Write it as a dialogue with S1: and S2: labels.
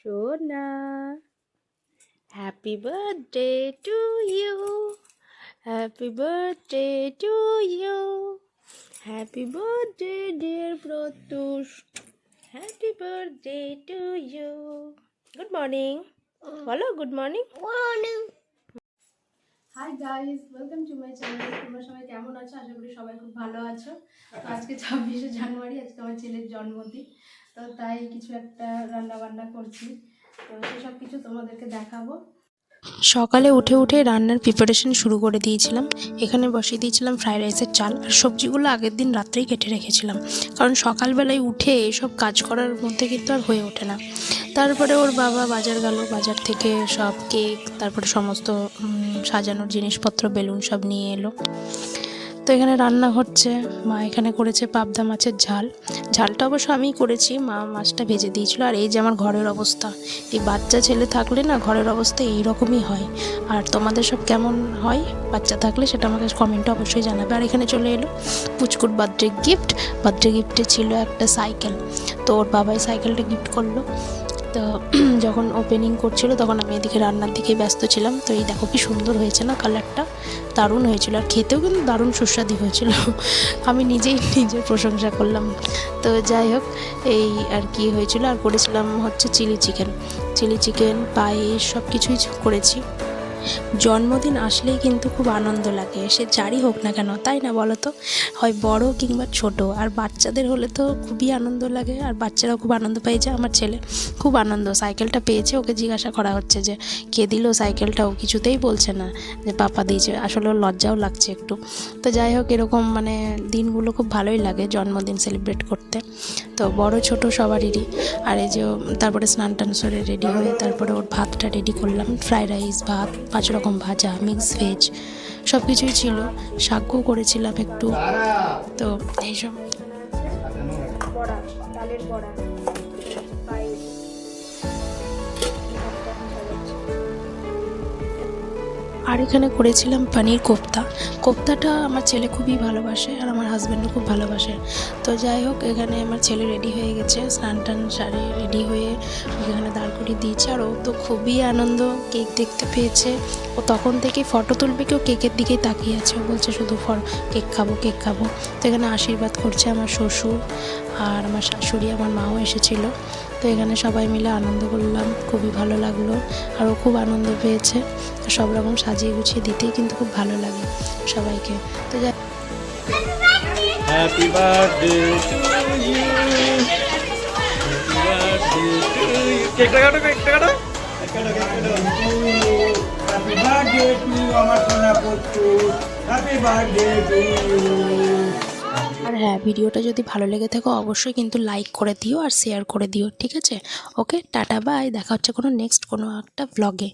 S1: সোনা happy birthday to you happy birthday to you happy birthday dear Pratyush happy birthday to you good morning বলো good morning hi guys welcome to my channel তোমরা সবাই কেমন আছো? আশা করি সবাই খুব ভালো আছো। তো আজকে ছাব্বিশে জানুয়ারি, আজকে আমার ছেলের জন্মদিন। তো তাই কিছু একটা রান্না বান্না করছি। তো সেসব কিছু তোমাদেরকে দেখাবো। সকালে উঠে উঠে রান্নার প্রিপারেশন শুরু করে দিয়েছিলাম। এখানে বসিয়ে দিয়েছিলাম ফ্রাইড রাইসের চাল। আর সবজিগুলো আগের দিন রাত্রেই কেটে রেখেছিলাম। কারণ সকালবেলায় উঠে এসব কাজ করার মধ্যে কিন্তু আর হয়ে ওঠে না। তারপরে ওর বাবা বাজার গেল, বাজার থেকে সব কেক, তারপরে সমস্ত সাজানোর জিনিসপত্র, বেলুন সব নিয়ে এলো। তো এখানে রান্না হচ্ছে, মা এখানে করেছে পাবদা মাছের ঝাল। ঝালটা অবশ্য আমিই করেছি, মা মাছটা ভেজে দিয়েছিল। আর এই যে আমার ঘরের অবস্থা, এই বাচ্চা ছেলে থাকলে না ঘরের অবস্থা এই রকমই হয়। আর তোমাদের সব কেমন হয়, বাচ্চা থাকলে সেটা আমাকে কমেন্টে অবশ্যই জানাবে। আর এখানে চলে এলো, পুচকুর বার্থডে গিফট বার্থডে গিফটে ছিল একটা সাইকেল তো ওর বাবাই সাইকেলটা গিফট করল। তো যখন ওপেনিং করছিল, তখন আমি এদিকে রান্নার দিকে ব্যস্ত ছিলাম। তো এই দেখো কি সুন্দর হয়েছে না কালারটা দারুণ হয়েছিল। আর খেতেও কিন্তু দারুণ সুস্বাদু হয়েছিল। আমি নিজেই নিজের প্রশংসা করলাম। তো যাই হোক, এই আর কি হয়েছিল। আর করেছিলাম হচ্ছে চিলি চিকেন চিলি চিকেন পায়েস সব কিছুই করেছি। জন্মদিন আসলেই কিন্তু খুব আনন্দ লাগে। সে যারই হোক না কেন, তাই না বলো তো? হয় বড় কিংবা ছোট, আর বাচ্চাদের হলে তো খুবই আনন্দ লাগে, আর বাচ্চারাও খুব আনন্দ পেয়েছে আমার ছেলে খুব আনন্দ, সাইকেলটা পেয়েছে, ওকে জিজ্ঞাসা করা হচ্ছে যে, কে দিল সাইকেলটা? ও কিছুতেই বলছে না যে, পাপা দিয়েছে। আসলে লজ্জাও লাগছে একটু। তো যাই হোক, এরকম মানে দিনগুলো খুব ভালোই লাগে জন্মদিন সেলিব্রেট করতে। তো বড়, ছোট সবারই আর এই যে তারপরে স্নান টান সেরে রেডি হয়ে তারপরে ওর ভাতটা রেডি করলাম, ফ্রাইড রাইস, ভাত। পাঁচ রকম ভাজা মিক্স ভেজ সব কিছুই ছিল। শাকও করেছিলাম একটু। তো এইসব। আর এখানে করেছিলাম পনির কোপ্তা। কোপ্তাটা আমার ছেলে খুবই ভালোবাসে আর আমার হাজব্যান্ডও খুব ভালোবাসে। তো যাই হোক, এখানে আমার ছেলে রেডি হয়ে গেছে, স্নান টান সারে রেডি হয়ে এখানে দাঁড় করিয়ে দিয়েছে। আর ও তো খুবই আনন্দ কেক দেখতে পেয়েছে। ও তখন থেকে ফটো তুলবে, কেউ কেকের দিকেই তাকিয়ে আছে। ও বলছে, শুধু ফর কেক খাব কেক খাব। তো এখানে আশীর্বাদ করছে আমার শ্বশুর আর আমার শাশুড়ি, আমার মাও এসেছিল। তো এখানে সবাই মিলে আনন্দ করলাম, খুবই ভালো লাগল। আর ও খুব আনন্দ পেয়েছে। সব রকম সাজিয়ে গুছিয়ে দিতেই কিন্তু খুব ভালো লাগে সবাইকে। তো যাই
S2: Happy birthday to you. Happy birthday to you. কেকটা কাটো কেকটা কাটো
S3: হ্যাপি বার্থডে টু আমার সোনা পুত্র। হ্যাপি বার্থডে টু
S1: আর হ্যাঁ ভিডিওটা যদি ভালো লেগে থাকে অবশ্যই কিন্তু লাইক করে দিও আর শেয়ার করে দিও ঠিক আছে? ওকে টাটা বাই দেখা হচ্ছে কোনো নেক্সট কোনো একটা ব্লগে